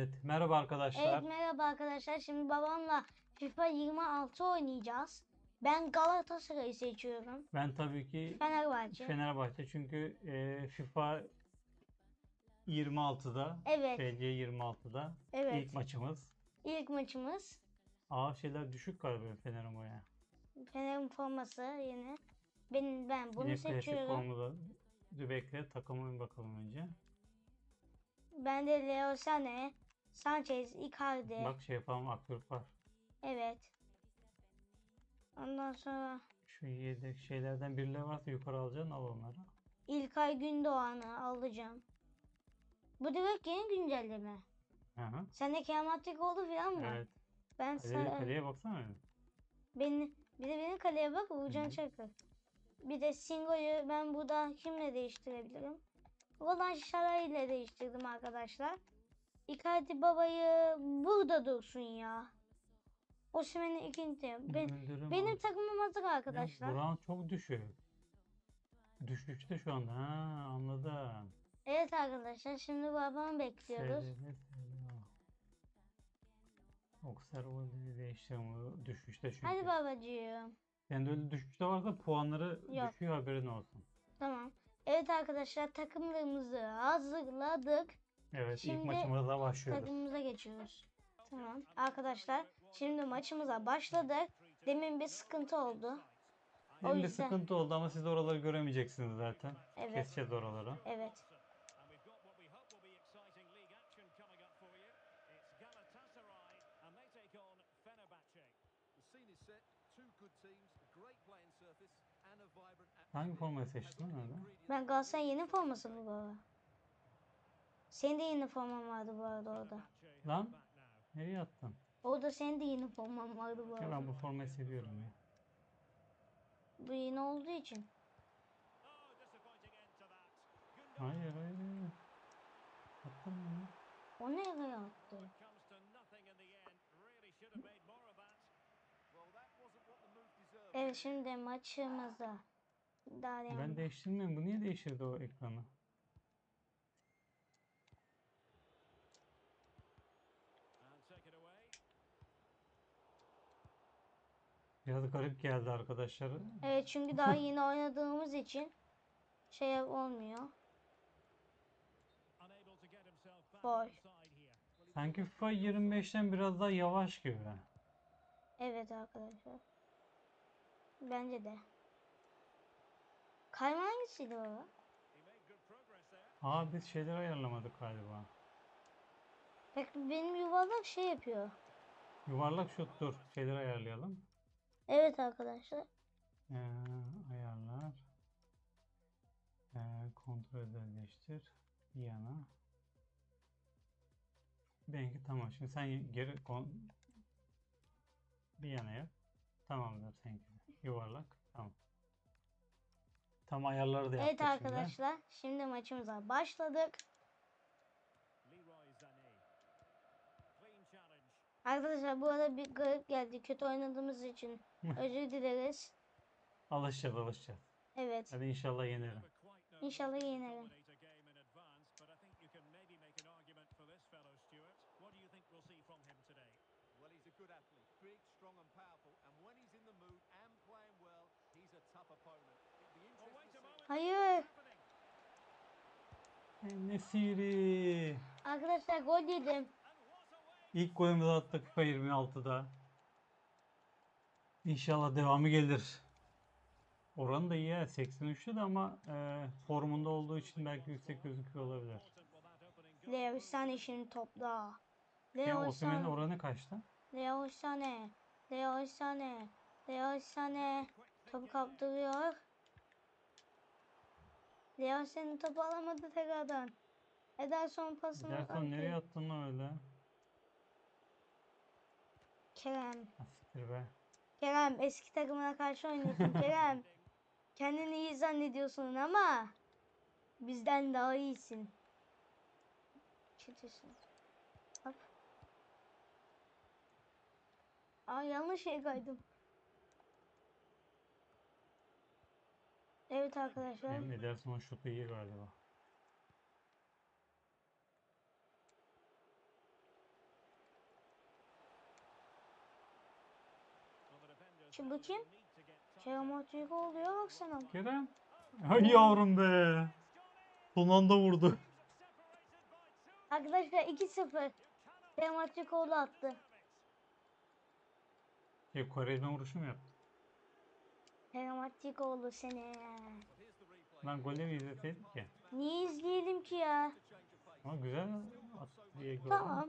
Evet, merhaba arkadaşlar. Evet merhaba arkadaşlar. Şimdi babamla FIFA 26 oynayacağız. Ben Galatasaray'ı seçiyorum. Ben tabii ki Fenerbahçe. Fenerbahçe çünkü e, FIFA 26'da, Evet. FC 26'da Evet. ilk maçımız. İlk maçımız. Aa şeyler düşük galiba Fener'in boya. Fener'in forması yine. Ben, ben bunu Yine klasik seçiyorum. formunda Dur bekle takımına bir bakalım önce. Ben de Leo Sané, Sanchez, Icardi. Bak şey yapalım Aktürk var. Evet. Ondan sonra Şu yedek şeylerden birileri varsa yukarı alacaksın al onları. İlkay Gündoğan'ı alacağım. Bu direkt yeni güncelleme. Hı hı. Sende Kerem oldu falan mı? Evet. Ben Kaleye, sana... kaleye baksana. Beni, bir de benim kaleye bak Uğurcan. Çakır. Bir de Singo'yu ben burada kimle değiştirebilirim? Roland Şaray ile değiştirdim arkadaşlar. Icardi babayı burada dursun ya. Osimhen'in ikinci. Ben, Güldürüm benim al. takımım hazır arkadaşlar. Buran çok düşük. Düşüşte şu anda. Ha anladım. Evet arkadaşlar şimdi babamı bekliyoruz. Sevdi, sevdi. Observer değiştirme düşüşte çünkü. Hadi babacığım. Yani öyle düşüşte varsa puanları Yok. düşüyor haberin olsun. Tamam. Evet arkadaşlar takımlarımızı hazırladık. Evet Şimdi ilk maçımıza başlıyoruz. Takımımıza geçiyoruz. Tamam. Arkadaşlar şimdi maçımıza başladık. Demin bir sıkıntı oldu. O Benim bir yüzden- sıkıntı oldu ama siz oraları göremeyeceksiniz zaten. Evet. Keseceğiz oraları. Evet. Hangi formayı seçtin Ben Galatasaray yeni forması bu arada? Senin de yeni forman vardı bu arada orada. Lan nereye attın? Orada senin de yeni forman vardı bu arada. ben bu formayı seviyorum ya. Bu yeni olduğu için. Hayır hayır hayır. Attın mı? O nereye attı? Evet şimdi maçımıza. Daha. Ben değiştirmiyorum. Bu niye değiştirdi o ekranı? Biraz garip geldi arkadaşlar. Evet çünkü daha yeni oynadığımız için şey olmuyor. Boy. Sanki FIFA 25'ten biraz daha yavaş gibi. Evet arkadaşlar. Bence de. Kayma hangisiydi baba? Aa biz şeyleri ayarlamadık galiba. Peki benim yuvarlak şey yapıyor. Yuvarlak şut dur. Şeyleri ayarlayalım. Evet arkadaşlar. Ee, ayarlar. Ee, kontrol özelleştir. Bir yana. Benimki tamam. Şimdi sen geri kon bir yana yap. Tamamdır seninki. Yuvarlak. Tamam. Tam ayarları da yaptık Evet şimdi. arkadaşlar. Şimdi maçımıza başladık. Arkadaşlar bu arada bir garip geldi. Kötü oynadığımız için özür dileriz. Alışacağız alışacağız. Evet. Hadi inşallah yenerim. İnşallah yenerim. we'll he's a good athlete, big, strong, and powerful. And when he's in the mood and playing well, he's a tough opponent. Hayır. Nesiri. Arkadaşlar gol yedim. And what a way! İlk golümüzü attık FIFA 26'da. İnşallah devamı gelir. Oranı da iyi ya 83'te de ama e, formunda olduğu için belki yüksek gözüküyor olabilir. Leo Sané şimdi topla. Leo Sané. oranı kaçtı? Leo Sané. Leo Sané. Leo Sané. Topu kaptırıyor. Leo Sané topu alamadı tekrardan. Ederson pasını Dersen nereye attın öyle? Kerem. Siktir be. Kerem eski takımına karşı oynuyorsun Kerem. Kendini iyi zannediyorsun ama bizden daha iyisin. Kötüsün. Hop. Aa yanlış şey kaydım. Evet arkadaşlar. Hem Ederson'un şutu iyi galiba. Şu bakayım. Kerem Aktürkoğlu ya bak sana. Kerem. Ay yavrum be. Son anda vurdu. Arkadaşlar 2-0. Kerem Aktürkoğlu attı. Şey, Kore'den vuruşu mu yaptı? Kerem Aktürkoğlu seni. Lan golleri izleseydik ya. Niye izleyelim ki ya? Ama güzel diye gördüm. Tamam.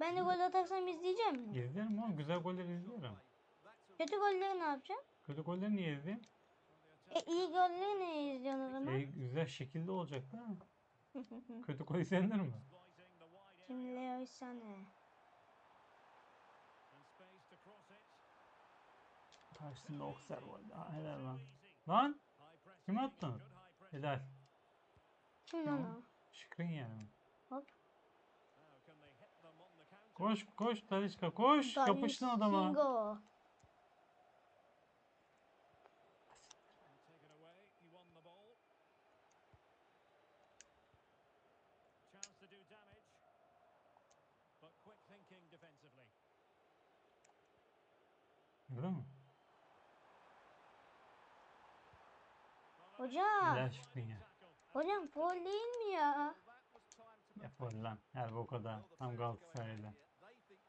Ben de gol atarsam izleyeceğim mi? İzlerim ama güzel golleri izliyorum. Kötü golleri ne yapacağım? Kötü golleri niye izleyeyim? E iyi golleri ne izliyorsun o zaman? E, güzel şekilde olacak da. Kötü gol izlenir mi? Şimdi Leo Sané. Karşısında Oksar var. Aa, helal lan. Lan! Kim attın? Helal. Kim lan o? Şükrin yani. Hop. Koş koş Talişka koş. Yapıştın adama. Singo. Hocam. Helal Şükrin ya. Hocam foul değil mi ya? Yapar lan. Her bu kadar. Tam Galatasaray'la.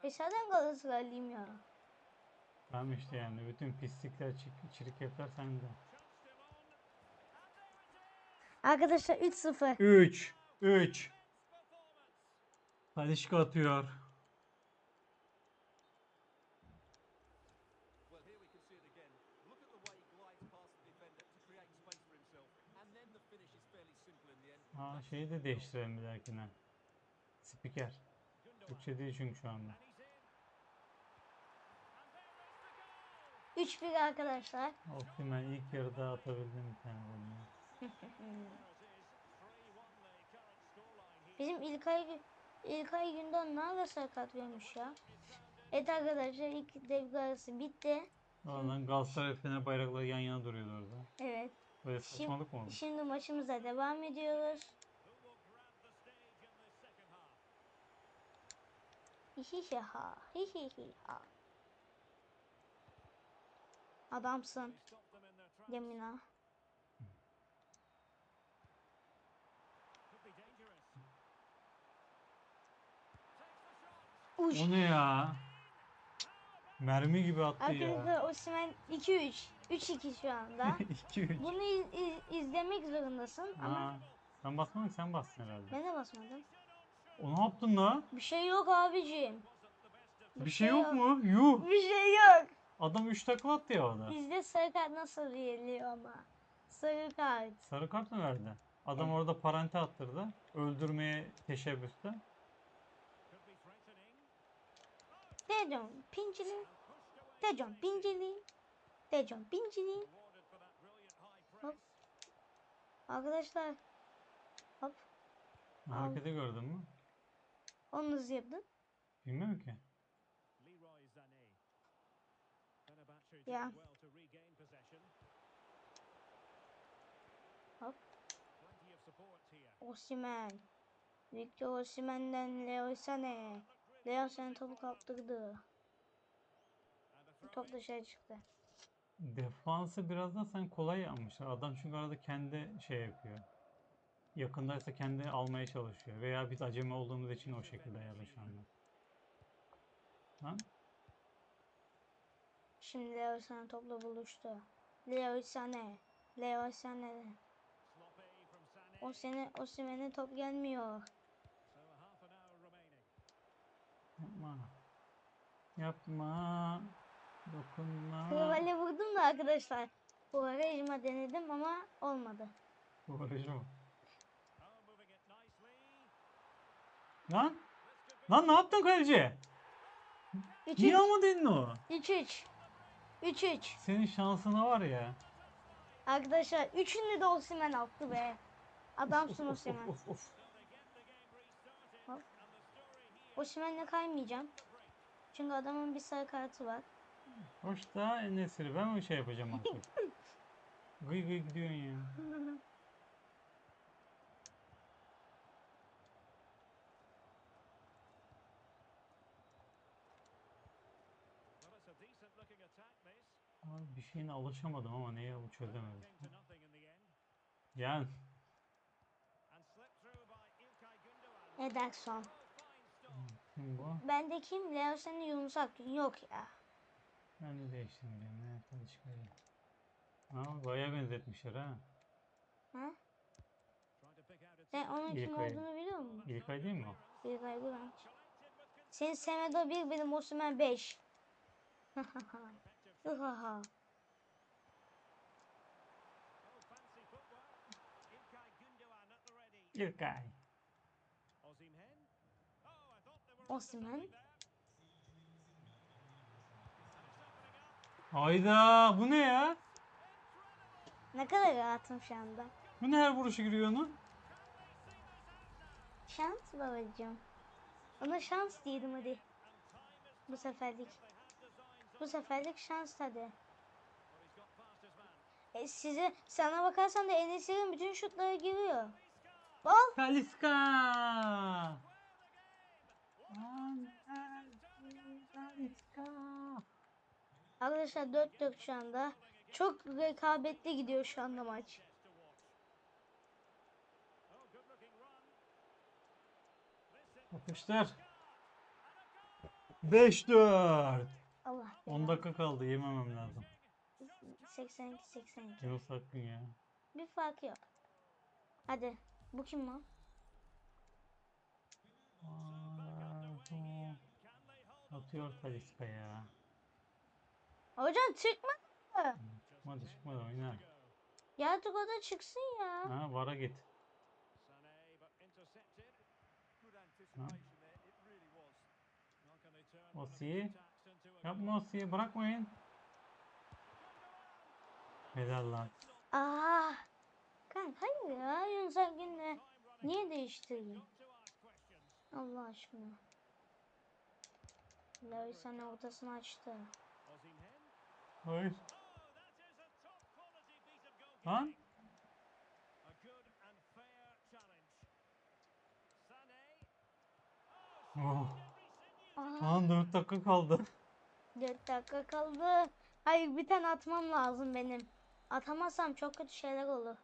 E zaten Galatasaraylıyım ya. Tamam işte yani. Bütün pislikler, çir- çirkefler sende. Arkadaşlar 3-0. 3 3 Talişka atıyor. Aa şeyi de değiştirelim bir dahakine. Spiker. Türkçe değil çünkü şu anda. 3-1 arkadaşlar. Optimal ilk yarıda atabildim bir tane gol ya. Bizim İlkay İlkay Gündoğan nerede sakat vermiş ya? Evet arkadaşlar ilk devre arası bitti. Oradan Galatasaray Fener bayrakları yan yana duruyordu orada. Evet. Böyle saçmalık mı oldu? Şimdi maçımıza devam ediyoruz. Hihiha, hihiha. Adamsın. Yemina. Uş. O ne ya? Mermi gibi attı ya. Arkadaşlar Osimhen 2-3. 3-2 şu anda. 2-3. Bunu iz- iz- izlemek zorundasın ama Aa, sen basmadın ki sen bastın herhalde. ben de basmadım. O ne yaptın la? Bir şey yok abicim. Bir şey yok mu? Yuh. Bir şey yok. Adam 3 takla attı ya orada. Bizde sarı kart nasıl veriliyor ama. Sarı kart. Sarı kart mı verdi? Adam orada parante attırdı. Öldürmeye teşebbüste. Dejon Pincili. Dejon Pincili. Dejon Pincili. Hop. Arkadaşlar. Hop. Hareketi gördün mü? Onu nasıl yaptın? Bilmiyorum ki. Possession. Hop. Osimhen. Victor Osimhen'den Leo Sané. Leo Sané topu kaptırdı. Top dışarı çıktı. Defansı biraz da sen kolay yapmışlar. Adam çünkü arada kendi şey yapıyor. Yakındaysa kendi almaya çalışıyor. Veya biz acemi olduğumuz için o şekilde yapıyor şu anda. Lan Şimdi Leo Sané topla buluştu. Leo Sané. Leo Sané. O sene Osimhen'e top gelmiyor. Yapma. Yapma. Dokunma. Kravale vurdum da arkadaşlar. Bu ara icma denedim ama olmadı. Bu nicely. Lan! Lan ne yaptın kaleci? 3-3. Niye almadın o? 3-3. 3-3. Senin şansına var ya. Arkadaşlar üçünü de Osimhen attı be. Adamsın Of, Osimhen. of, of. Hop. Osimhen'le kaymayacağım. Çünkü adamın bir sarı kartı var. Hoş da Enesiri ben mi şey yapacağım artık? Gıy gıy gidiyorsun ya. Abi bir şeyine alışamadım ama neye bu çözemedim. Gündoğan. Ederson. Kim bu? Bende kim? Leo senin Yunus Akgün. Yok ya. Ben de değiştirmeyeceğim. Ne hadi çıkarayım. Ha, bayağı benzetmişler ha. Ha? Sen onun kim İlkay. olduğunu biliyor musun? İlkay değil mi o? İlkay Güven. Senin Semedo 1 benim Osman 5. effective. Hıhaha. Oh, fancy footwork. İlkay Gündoğan Hayda bu ne ya? Ne kadar rahatım şu anda. Bu ne her vuruşu giriyor onun? Şans babacığım. Ona şans diyelim hadi. Bu seferlik. Bu seferlik şans hadi. E size sana bakarsan da Enes'in bütün şutları giriyor. Bal. Kaliska. Kaliska. Arkadaşlar 4-4 şu anda. Çok rekabetli gidiyor şu anda maç. Yapıştır. 5-4. Allah 10 belanı. dakika kaldı yememem lazım. 82 82. Yunus Akgün ya. Bir farkı yok. Hadi. Bu kim lan? Atıyor Kaliska ya. Hocam çıkma. Çıkmadı çıkmadı oyna. Ya o da çıksın ya. Ha vara git. Sané, but intercepted. Good anticipation there, it really was. Now can they turn one of Osi. these attacks into a Yapma Osi'yi bırakmayın. Helal lan. Aa. Kanka hayır ya. Yunus Akgün'le niye değiştirdin? Allah aşkına. Larry sana ortasını açtı. Osimhen. Hayır. Oh, that is a top quality piece of goalkeeping. Lan. Oh. Aa, Lan 4 dakika kaldı. 4 dakika kaldı. Hayır bir tane atmam lazım benim. Atamazsam çok kötü şeyler olur.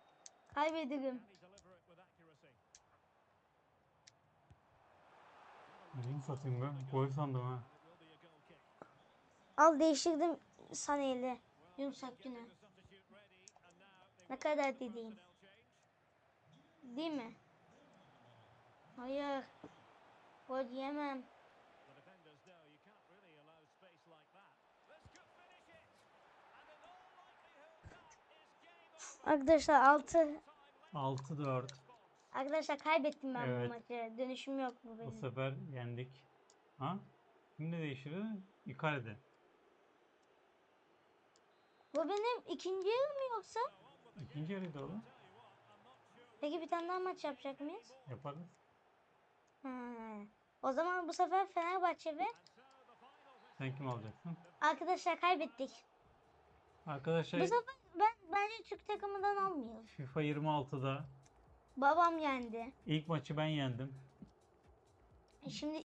Kaybederim. Can he deliver it with accuracy? Neyi satayım ben? Gol sandım ha. Al değiştirdim And now they Ne kadar dediğim. Değil mi? Hayır. Gol yemem. Arkadaşlar 6 6-4. Arkadaşlar kaybettim ben Evet. bu maçı. Dönüşüm yok bu Bu benim. sefer yendik. Ha? Şimdi değişir. Icardi. Bu benim ikinci yarım mı yoksa? İkinci yarıydı oğlum. Peki bir tane daha maç yapacak mıyız? Yaparız. Ha. O zaman bu sefer Fenerbahçe ve Sen kim alacaksın? arkadaşlar kaybettik. Arkadaşlar Bu sefer ben bence Türk takımından almıyorum. FIFA 26'da Babam yendi. ilk maçı ben yendim. Şimdi